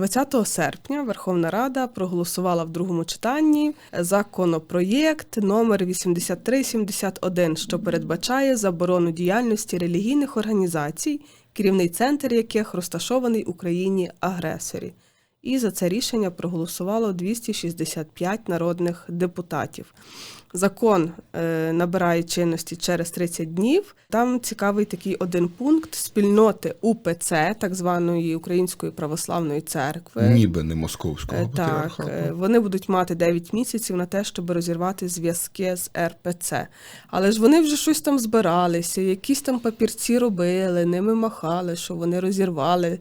20 серпня Верховна Рада проголосувала в другому читанні законопроєкт номер 8371, що передбачає заборону діяльності релігійних організацій, керівний центр яких розташований Україні агресорі. І за це рішення проголосувало 265 народних депутатів. Закон е, набирає чинності через 30 днів. Там цікавий такий один пункт спільноти УПЦ, так званої Української православної церкви. Ніби не московського Е, Так, е, вони будуть мати 9 місяців на те, щоб розірвати зв'язки з РПЦ. Але ж вони вже щось там збиралися, якісь там папірці робили, ними махали, що вони розірвали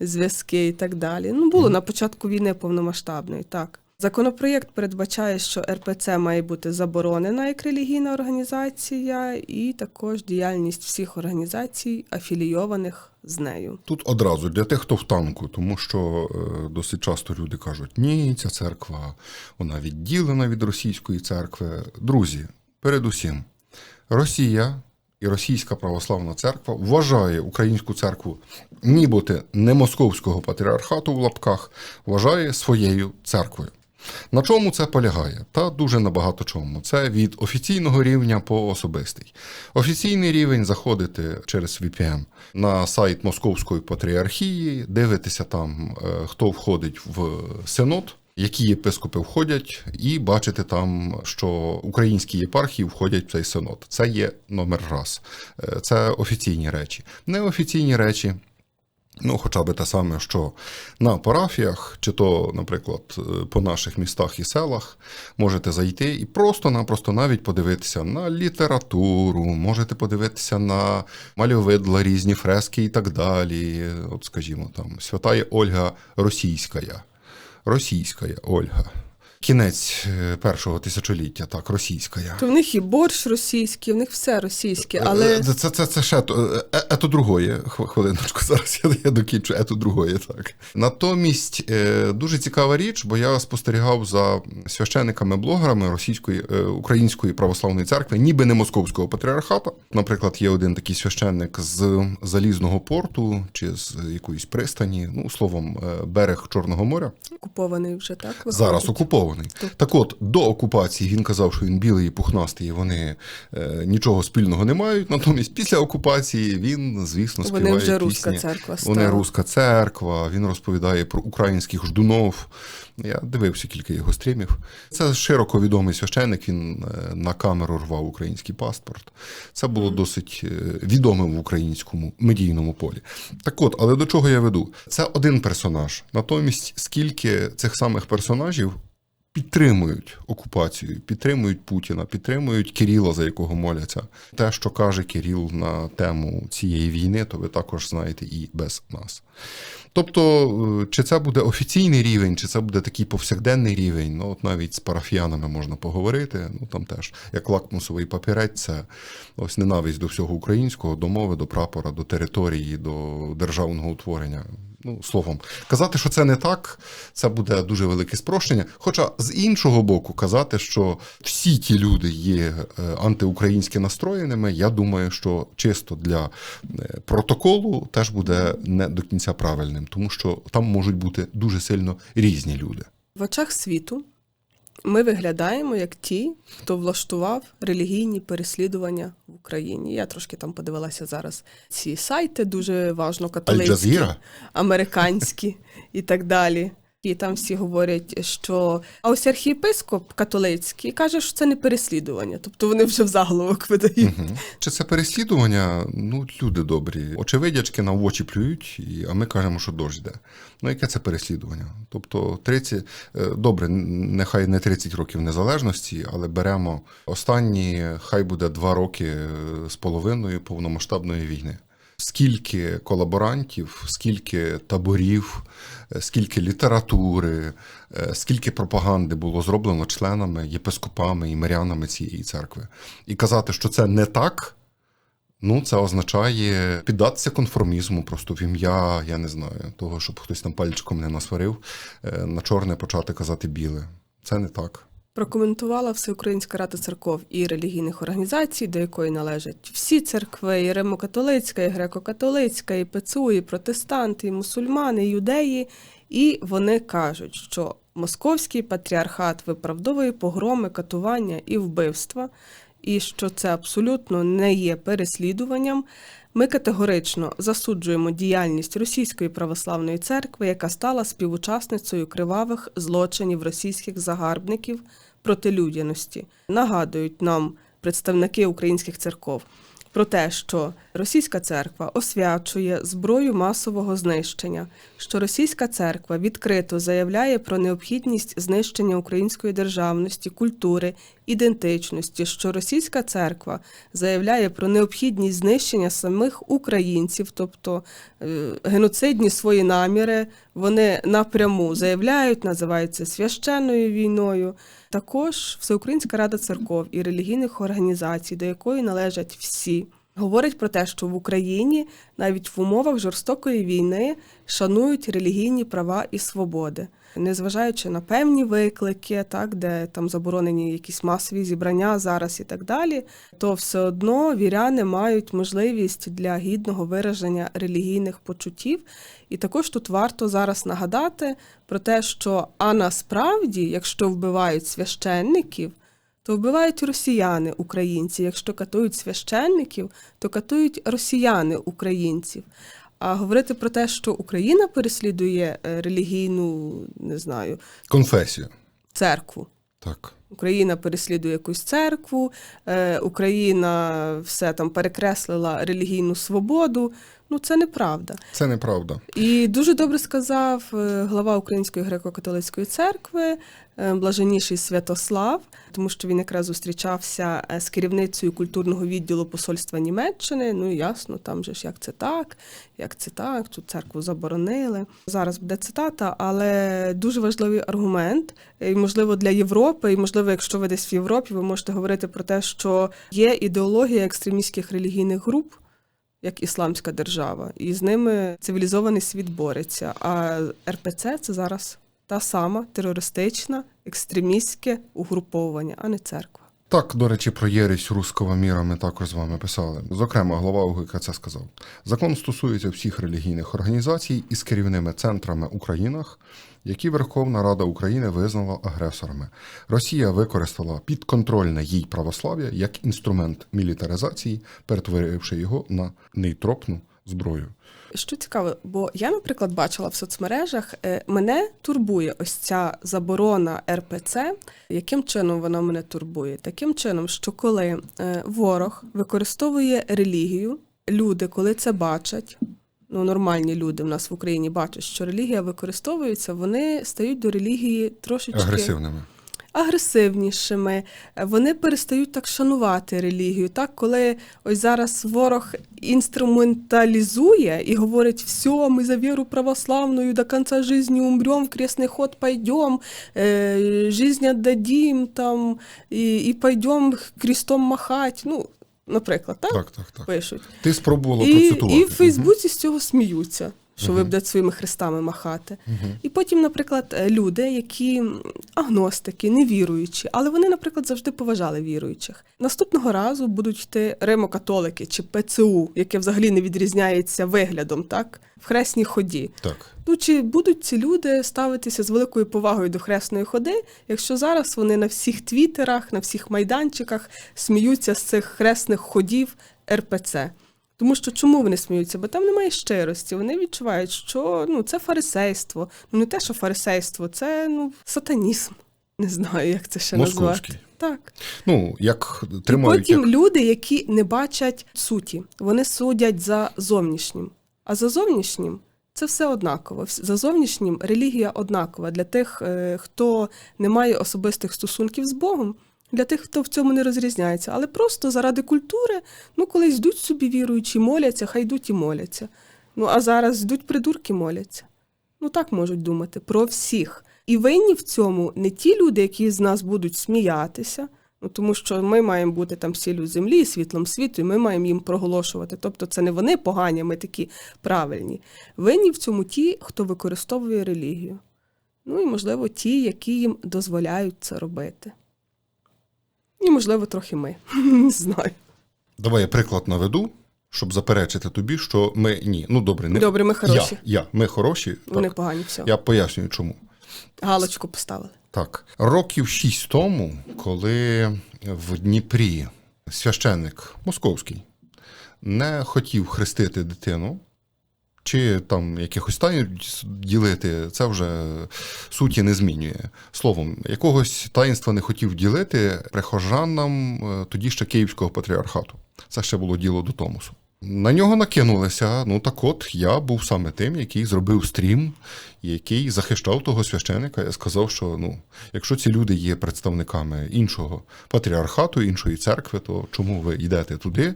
зв'язки і так далі. Ну, було на початку війни повномасштабної, так. Законопроєкт передбачає, що РПЦ має бути заборонена як релігійна організація, і також діяльність всіх організацій, афілійованих з нею. Тут одразу для тих, хто в танку, тому що е, досить часто люди кажуть, ні, ця церква вона відділена від російської церкви. Друзі, передусім, Росія і Російська православна церква вважає українську церкву, нібито не московського патріархату в лапках, вважає своєю церквою. На чому це полягає? Та дуже набагато чому. Це від офіційного рівня по особистий. Офіційний рівень заходити через VPN на сайт Московської патріархії, дивитися там, е, хто входить в синод. Які єпископи входять, і бачити там, що українські єпархії входять в цей синод. Це є номер раз. Е, Це офіційні речі. Неофіційні речі Ну, хоча би те саме, що на парафіях, чи то, наприклад, е, по наших містах і селах, можете зайти і просто-напросто навіть подивитися на літературу, можете подивитися на мальовидла, різні фрески і так далі. От, скажімо, там Святая Ольга Російська. Російська Ольга. Кінець е, першого тисячоліття, так, російська. То в них і борщ російський, в них все російське, але Е, Це, це, це ще то, е, ето другое. Хв- Хвилиночку, зараз я, я докінчу, ето другое, так. Натомість е, дуже цікава річ, бо я спостерігав за священниками-блогерами російської, е, української православної церкви, ніби не московського патріархата. Наприклад, є один такий священник з залізного порту чи з якоїсь пристані, ну, словом, е, берег Чорного моря. окупований вже так виходить? Зараз окупований. Так от, до окупації він казав, що він білий і пухнастий, і вони е, нічого спільного не мають. Натомість після окупації він, звісно, Вони співає вже пісні. руська церква Вони руська церква, він розповідає про українських ждунов. Я дивився кілька його стрімів. Це широко відомий священник. Він е, на камеру рвав український паспорт. Це було досить е, відомим в українському медійному полі. Так от, але до чого я веду? Це один персонаж. Натомість, скільки цих самих персонажів підтримують окупацію, підтримують Путіна, підтримують Кирила, за якого моляться. Те, що каже Кирил на тему цієї війни, то ви також знаєте і без нас. Тобто, е, чи це буде офіційний рівень, чи це буде такий повсякденний рівень, ну от навіть з парафіянами можна поговорити. Ну там теж як лакмусовий папірець, це ось ненависть до всього українського, до мови, до прапора, до території, до державного утворення. Ну, словом, казати, що це не так, це буде дуже велике спрощення. Хоча з іншого боку, казати, що всі ті люди є е, антиукраїнськи настроєними, я думаю, що чисто для е, протоколу теж буде не до кінця правильним, тому що там можуть бути дуже сильно різні люди. В очах світу ми виглядаємо як ті, хто влаштував релігійні переслідування Україні. Я трошки там подивилася зараз ці сайти, дуже важно католицькі, американські і так далі. І там всі говорять, що а ось архієпископ католицький каже, що це не переслідування, тобто вони вже в заголовок видають. Мгм. Чи це переслідування? Ну, люди добрі. Очевидячки на очі плюють, а ми кажемо, що дощ йде. Ну, яке це переслідування? Тобто 30, е, добре, нехай не 30 років незалежності, але беремо останні, хай буде два роки е, з половиною повномасштабної війни. Скільки колаборантів, скільки таборів, е, скільки літератури, е, скільки пропаганди було зроблено членами, єпископами і мирянами цієї церкви. І казати, що це не так, ну це означає піддатися конформізму просто в ім'я, я не знаю, того, щоб хтось там пальчиком не насварив, е, на чорне почати казати біле. Це не так. Прокоментувала Всеукраїнська рада церков і релігійних організацій, до якої належать всі церкви, і Римокатолицька, і греко-католицька, і ПЦУ, і протестанти, і мусульмани, і юдеї, І вони кажуть, що московський патріархат виправдовує погроми, катування і вбивства, і що це абсолютно не є переслідуванням. Ми категорично засуджуємо діяльність Російської православної церкви, яка стала співучасницею кривавих злочинів російських загарбників проти людяності. Нагадують нам представники українських церков про те, що російська церква освячує зброю масового знищення, що російська церква відкрито заявляє про необхідність знищення української державності, культури, ідентичності, що російська церква заявляє про необхідність знищення самих українців, тобто е, геноцидні свої наміри, вони напряму заявляють, називаються священною війною. Також Всеукраїнська рада церков і релігійних організацій, до якої належать всі, говорить про те, що в Україні навіть в умовах жорстокої війни шанують релігійні права і свободи, незважаючи на певні виклики, так де там заборонені якісь масові зібрання зараз і так далі, то все одно віряни мають можливість для гідного вираження релігійних почуттів. І також тут варто зараз нагадати про те, що а насправді, якщо вбивають священників, то вбивають росіяни українці. Якщо катують священників, то катують росіяни українців. А говорити про те, що Україна переслідує е, релігійну, не знаю, Конфесія. церкву. Так. Україна переслідує якусь церкву, е, Україна все там перекреслила релігійну свободу. Ну це неправда. Це неправда. І дуже добре сказав е, глава Української греко-католицької церкви, е, блаженніший Святослав, тому що він якраз зустрічався е, з керівницею культурного відділу посольства Німеччини. Ну ясно, там же ж як це так, як це так, цю церкву заборонили. Зараз буде цитата, але дуже важливий аргумент, і можливо для Європи, і можливо, якщо ви десь в Європі, ви можете говорити про те, що є ідеологія екстремістських релігійних груп як ісламська держава, і з ними цивілізований світ бореться. А РПЦ це зараз та сама терористична, екстремістське угруповання, а не церква. Так, до речі, про єресь руського міра ми також з вами писали. Зокрема, глава УГК це сказав. Закон стосується всіх релігійних організацій із керівними центрами у країнах, які Верховна Рада України визнала агресорами. Росія використала підконтрольне їй православ'я як інструмент мілітаризації, перетворивши його на нейтропну зброю. Що цікаво, бо я, наприклад, бачила в соцмережах, е, мене турбує ось ця заборона РПЦ. Яким чином вона мене турбує? Таким чином, що коли е, ворог використовує релігію, люди, коли це бачать, ну нормальні люди в нас в Україні бачать, що релігія використовується, вони стають до релігії трошечки Агресивними. Агресивнішими, е, вони перестають так шанувати релігію. Так, коли ось зараз ворог інструменталізує і говорить, все, ми за віру православную до конца жизни умрем, в крестный ход пойдем, э, жизнь отдадим там, і, і пойдем крестом махать. Ну, наприклад, так, Так, так, так. пишуть. Ти спробувала І, процитувати. і в Фейсбуці з цього сміються, що ви будете своїми хрестами махати. І потім, наприклад, е, люди, які агностики, невіруючі, але вони, наприклад, завжди поважали віруючих. Наступного разу будуть йти римокатолики чи ПЦУ, яке взагалі не відрізняється виглядом, так, в хресній ході. Так. Ну чи будуть ці люди ставитися з великою повагою до хресної ходи, якщо зараз вони на всіх твіттерах, на всіх майданчиках сміються з цих хресних ходів РПЦ? Тому що чому вони сміються? Бо там немає щирості. Вони відчувають, що ну це фарисейство. Ну не те, що фарисейство, це ну сатанізм. Не знаю, як це ще назвати. Так. Ну, як І тримають. потім Як... люди, які не бачать суті, вони судять за зовнішнім. А за зовнішнім це все однаково. За зовнішнім релігія однакова для тих, е, хто не має особистих стосунків з Богом, для тих, хто в цьому не розрізняється. Але просто заради культури, ну колись йдуть собі віруючі, моляться, хай йдуть і моляться. Ну а зараз йдуть придурки, моляться. Ну так можуть думати про всіх. І винні в цьому не ті люди, які з нас будуть сміятися, ну тому що ми маємо бути там сіллю землі, світлом світу, і ми маємо їм проголошувати. Тобто це не вони погані, ми такі правильні. Винні в цьому ті, хто використовує релігію. Ну і, можливо, ті, які їм дозволяють це робити. І, можливо, трохи ми. Не знаю. Давай я приклад наведу. щоб заперечити тобі, що ми ні. Ну добре, не Добре, ми хороші. Я, я ми хороші. Вони так. погані, все. Я пояснюю, чому. Галочку поставили. Так, років шість тому, коли в Дніпрі священник московський не хотів хрестити дитину, чи там якихось тайн ділити, це вже суті не змінює. Словом, якогось таїнства не хотів ділити прихожанам е, тоді ще Київського патріархату. Це ще було діло до Томосу. На нього накинулися. Ну так от я був саме тим, який зробив стрім, який захищав того священика. Я сказав, що ну, якщо ці люди є представниками іншого патріархату, іншої церкви, то чому ви йдете туди,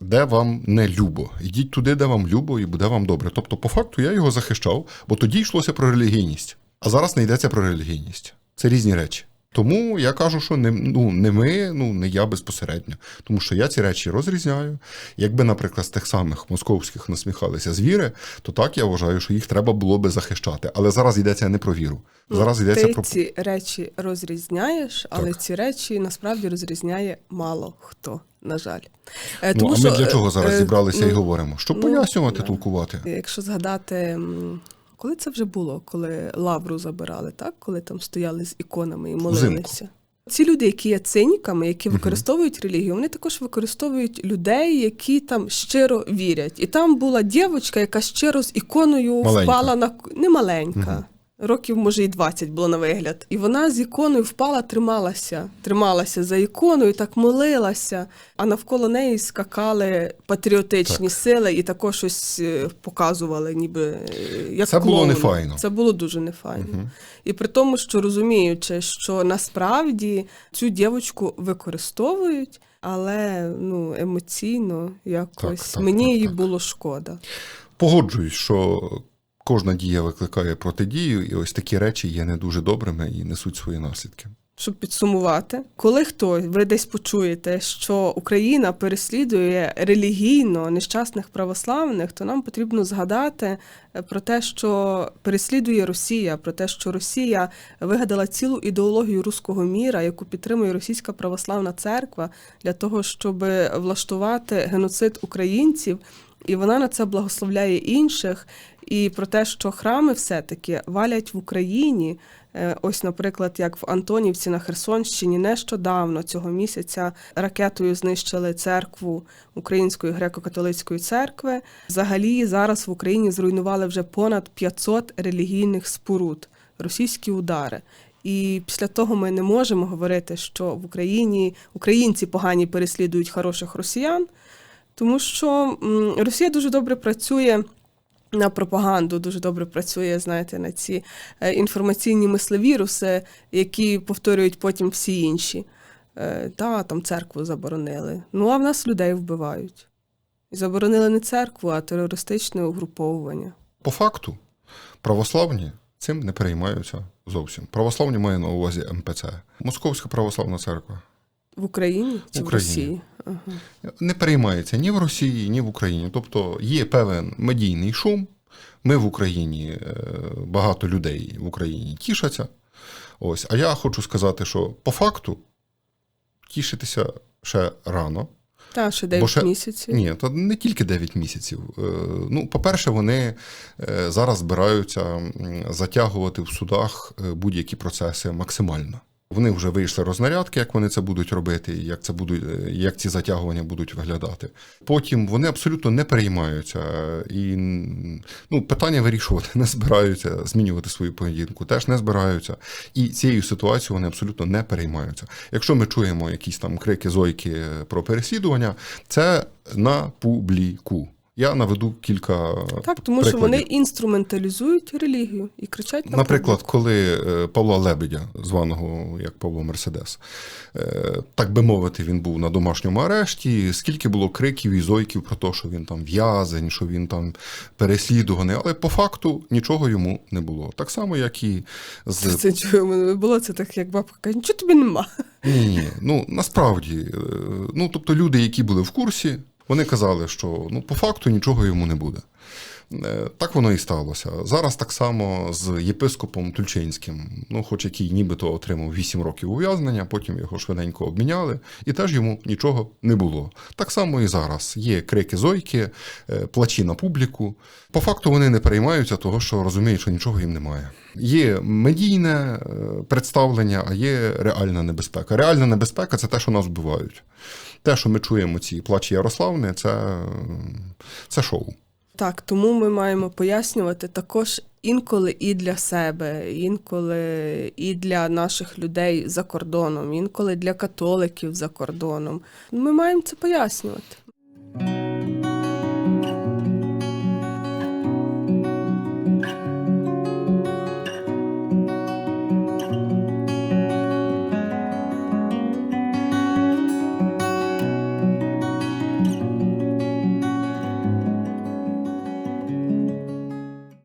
де вам не любо? Йдіть туди, де вам любо, і буде вам добре. Тобто, по факту, я його захищав, бо тоді йшлося про релігійність. А зараз не йдеться про релігійність. Це різні речі. Тому я кажу, що не, ну, не ми, ну не я безпосередньо. Тому що я ці речі розрізняю. Якби, наприклад, з тих самих московських насміхалися з віри, то так я вважаю, що їх треба було би захищати. Але зараз йдеться не про віру. Зараз йдеться Ти про ці речі розрізняєш, але ці речі насправді розрізняє мало хто, на жаль. Е, ну, а ми для чого зараз е, зібралися і ну, говоримо? Щоб ну, пояснювати, да. толкувати. Якщо згадати, коли це вже було, коли лавру забирали, так? коли там стояли з іконами і молилися. Ці люди, які є циніками, які використовують релігію, вони також використовують людей, які там щиро вірять. І там була дівчинка, яка щиро з іконою Маленька. впала на не маленька. Років, може, і 20 було на вигляд. І вона з іконою впала, трималася, трималася за іконою, так молилася. А навколо неї скакали патріотичні сили і також щось е, показували, ніби е, як Це було клоуни. нефайно. Це було дуже нефайно. І при тому, що розуміючи, що насправді цю дівчинку використовують, але ну емоційно якось Так, так, мені так, її так. було шкода. Погоджуюсь, що кожна дія викликає протидію, і ось такі речі є не дуже добрими і несуть свої наслідки. Щоб підсумувати, коли хтось ви десь почуєте, що Україна переслідує релігійно нещасних православних, то нам потрібно згадати е, про те, що переслідує Росія, про те, що Росія вигадала цілу ідеологію руського міра, яку підтримує Російська православна церква для того, щоб влаштувати геноцид українців, і вона на це благословляє інших. І про те, що храми все-таки валять в Україні. Е, Ось, наприклад, як в Антонівці на Херсонщині нещодавно цього місяця ракетою знищили церкву Української греко-католицької церкви. Взагалі зараз в Україні зруйнували вже понад 500 релігійних споруд, російські удари. І після того ми не можемо говорити, що в Україні українці погані переслідують хороших росіян, тому що Росія дуже добре працює на пропаганду, дуже добре працює, знаєте, на ці е, інформаційні мислевіруси, які повторюють потім всі інші. Е, Та, там церкву заборонили. Ну, а в нас людей вбивають. І заборонили не церкву, а терористичне угруповування. По факту, православні цим не переймаються зовсім. Православні має на увазі МПЦ. Московська православна церква В Україні чи в, В Україні. Росії? Ага. не переймається ні в Росії, ні в Україні. Тобто є певен медійний шум. Ми в Україні, е, багато людей в Україні тішаться. Ось. А я хочу сказати, що по факту тішитися ще рано. Та, ще 9 ще- місяців. Ні, то не тільки 9 місяців. Е, Ну, по-перше, вони е, зараз збираються затягувати в судах будь-які процеси максимально. Вони вже вийшли рознарядки, як вони це будуть робити, як це будуть, е, як ці затягування будуть виглядати. Потім вони абсолютно не переймаються е, і ну, питання вирішувати не збираються, змінювати свою поведінку, теж не збираються. І цією ситуацією вони абсолютно не переймаються. Якщо ми чуємо якісь там крики зойки е, про переслідування, це на публіку. Я наведу кілька Так, тому що вони інструменталізують релігію і кричать на Наприклад, коли е, Павла Лебедя, званого як Павло Мерседес, е, так би мовити, він був на домашньому арешті. Скільки було криків і зойків про те, що він там в'язень, що він там переслідуваний, але по факту нічого йому не було. Так само, як і з це чого мене було, це так, як бабка каже, нічого тобі нема. ні, ні. Ну насправді, е, ну тобто люди, які були в курсі, вони казали, що ну по факту нічого йому не буде. Е, Так воно і сталося. Зараз так само з єпископом Тульчинським, ну, хоч який нібито отримав 8 років ув'язнення, потім його швиденько обміняли, і теж йому нічого не було. Так само і зараз. Є крики зойки, е, плачі на публіку. По факту вони не переймаються того, що розуміють, що нічого їм немає. Є медійне е, представлення, а є реальна небезпека. Реальна небезпека це те, що нас вбивають. Те, що ми чуємо ці плачі Ярославни, це, це шоу. Так, тому ми маємо пояснювати також інколи і для себе, інколи і для наших людей за кордоном, інколи для католиків за кордоном. Ми маємо це пояснювати.